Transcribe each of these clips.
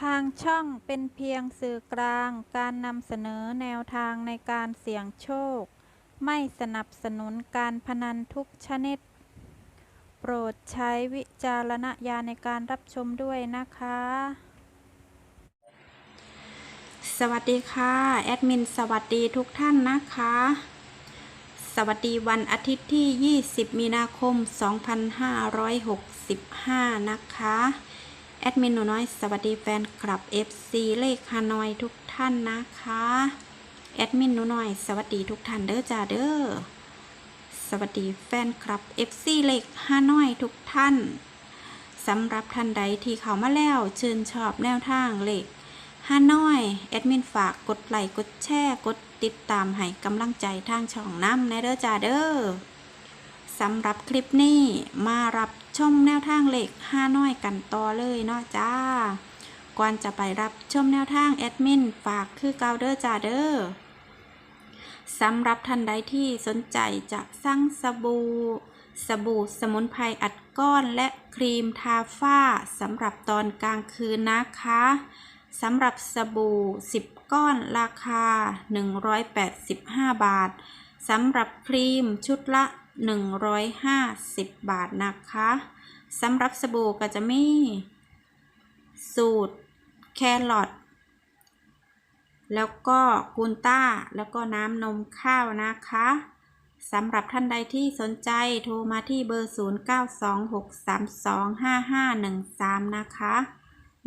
ทางช่องเป็นเพียงสื่อกลางการนำเสนอแนวทางในการเสี่ยงโชค ไม่สนับสนุนการพนันทุกชนิด โปรดใช้วิจารณญาณในการรับชมด้วยนะคะ สวัสดีค่ะ แอดมินสวัสดีทุกท่านนะคะ สวัสดีวันอาทิตย์ที่ 20 มีนาคม 2565 นะคะ แอดมินหนูน้อยสวัสดีแฟนคลับ FC เลขฮานอยทุกท่านนะคะ แอดมินหนูน้อยสวัสดีทุกท่านเด้อจ้าเด้อ สวัสดีแฟนคลับ FC เลขฮานอยทุกท่านสำหรับท่านใดที่เข้ามาแล้วเชิญชอบแนวทางเลขฮานอย แอดมินฝากกดไลค์กดแชร์กดติดตามให้กำลังใจทางช่องน้ำในเด้อจ้าเด้อสำหรับคลิปนี้มารับ ชมแนวทางเลขฮาน้อยกันต่อเลยเนาะจ้า ก่อนจะไปรับชมแนวทางแอดมินฝากคือเกาเด้อจ้าเด้อสำหรับท่านใดที่สนใจจะสั่งสบู่สบู่สมุนไพรอัดก้อนและครีมทาฝ้าสำหรับตอนกลางคืนนะคะสำหรับสบู่ 10 ก้อนราคา 185 บาทสำหรับครีมชุดละ 150 บาทนะคะสำหรับสบู่ก็จะมี สูตรแครอทแล้วก็กูนต้า แล้วก็น้ำนมข้าวนะคะสำหรับท่านใดที่สนใจโทรมาที่เบอร์ 0926325513 นะคะ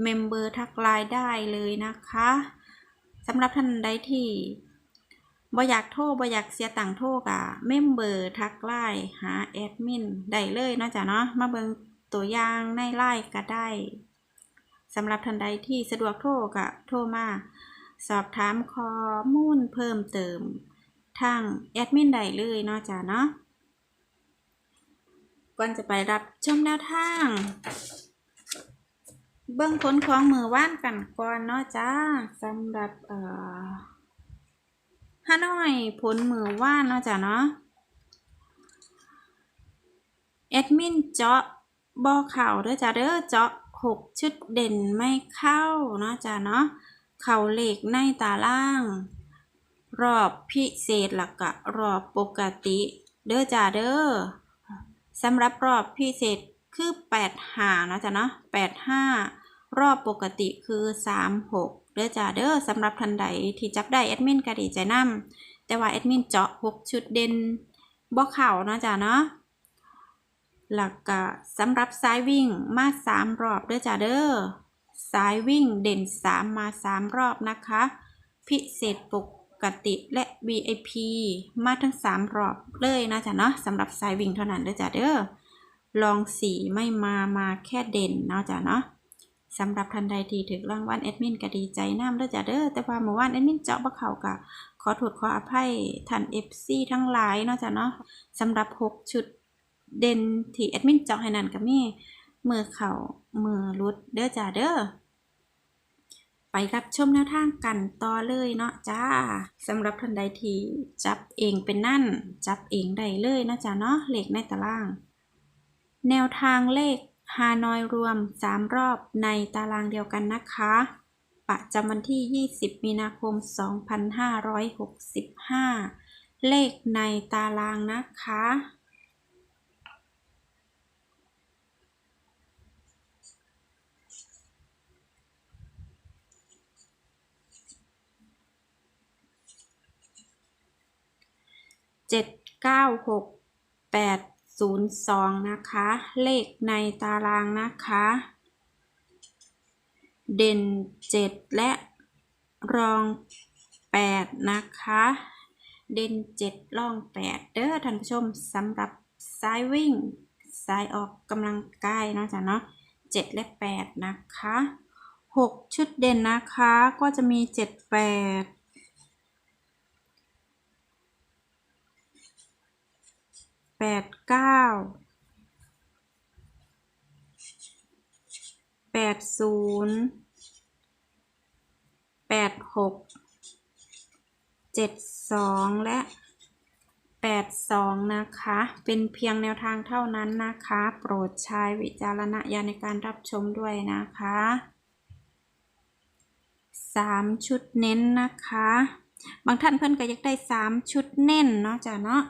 เมมเบอร์ทักไลน์ได้เลยนะคะสำหรับท่านใดที่ บ่อยากโทรบ่อยากเสียตังค์โทรกะเมมเบอร์ทักไลน์หาแอดมินได้เลยเนาะจ๊ะเนาะมาเบิ่งตัวอย่างในไลน์ก็ได้สำหรับท่านใดที่สะดวกโทรกะโทรมา สอบถามข้อมูลเพิ่มเติม ทางแอดมินได้เลยเนาะจ้ะเนาะก่อนจะไปรับชมแนวทาง เบื้องผลของมือว่านกันก่อนเนาะจ้าสำหรับเอ่อ ฮานอยผลมือว่านเนาะจ้ะเนาะแอดมินเจาะบอเข่าเด้อจ้าเด้อเจาะหกชุดเด่นไม่เข้าเนาะจ้าเนาะเข่าเหล็กในตาล่าง รอบพิเศษหลักกะรอบปกติ เด้อจ้าเด้อสำหรับรอบพิเศษคือแปดห้านะจ๊ะเนาะแปดห้ารอบปกติคือสามหก เด้อจ้าเด้อสำหรับทันใดที่จับได้แอดมินก็ดีใจนํแต่ว่าแอดมินเจาะหกชุดเด่นบ่เข่าเนาะจ้าเนาะหลักกะสำหรับสายวิ่งมาสามรอบเด้อจ้าเด้อสายวิ่งเด่นสามมาสามรอบนะคะ พิเศษปกติและ VIP มาทั้ง3รอบเลยนะจ๊ะเนาะสำหรับสายวิ่งเท่านั้นเด้อจ้ะเด้อลองสีไม่มามาแค่เด่นเนาะจ้ะเนาะ สำหรับทันใดที่ถึงรางวัลแอดมินก็ดีใจน้ำเด้อจ้ะเด้อแต่ว่าเมื่อวานแอดมินเจาะบ่เข้ากะขอโทษขออภัยท่าน FC ทั้งหลายเนาะจ้ะเนาะสำหรับ6ชุดเด่นที่แอดมินเจาะให้นั่นก็มีมือเข่ามือรุดเด้อจ้ะเด้อไปรับชมแนวทางกันต่อเลยเนาะจ้าสำหรับท่านใดที่จับเองเป็นนั่น จับเองได้เลยนะจ๊ะเนาะเลขในตาราง แนวทางเลข ฮานอยรวม 3 รอบในตารางเดียวกันนะคะ ประจำวันที่ 20 มีนาคม 2565 เลขในตารางนะคะเจ็ดเก้าหกแปด 02 นะคะ เลขในตารางนะคะ เด่น 7 และรอง 8 นะคะ เด่น 7 รอง 8 เด้อท่านผู้ชมสำหรับสายวิ่งสายออกกำลังกายนะจ๊ะเนาะ7 และ 8 นะคะ 6 ชุดเด่นนะคะก็จะมี 7 8 แปดเก้าแปดศูนย์แปดหกเจ็ดสองและแปดสองนะคะ เป็นเพียงแนวทางเท่านั้นนะคะ โปรดใช้วิจารณญาณในการรับชมด้วยนะคะสามชุดเน้นนะคะ บางท่านเพิ่อนก็อยากได้สามชุดเน้นเนาะจ้ะเนาะ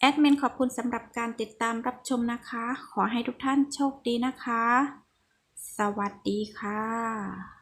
แอดมินขอบคุณสำหรับการติดตามรับชมนะคะ ขอให้ทุกท่านโชคดีนะคะ สวัสดีค่ะ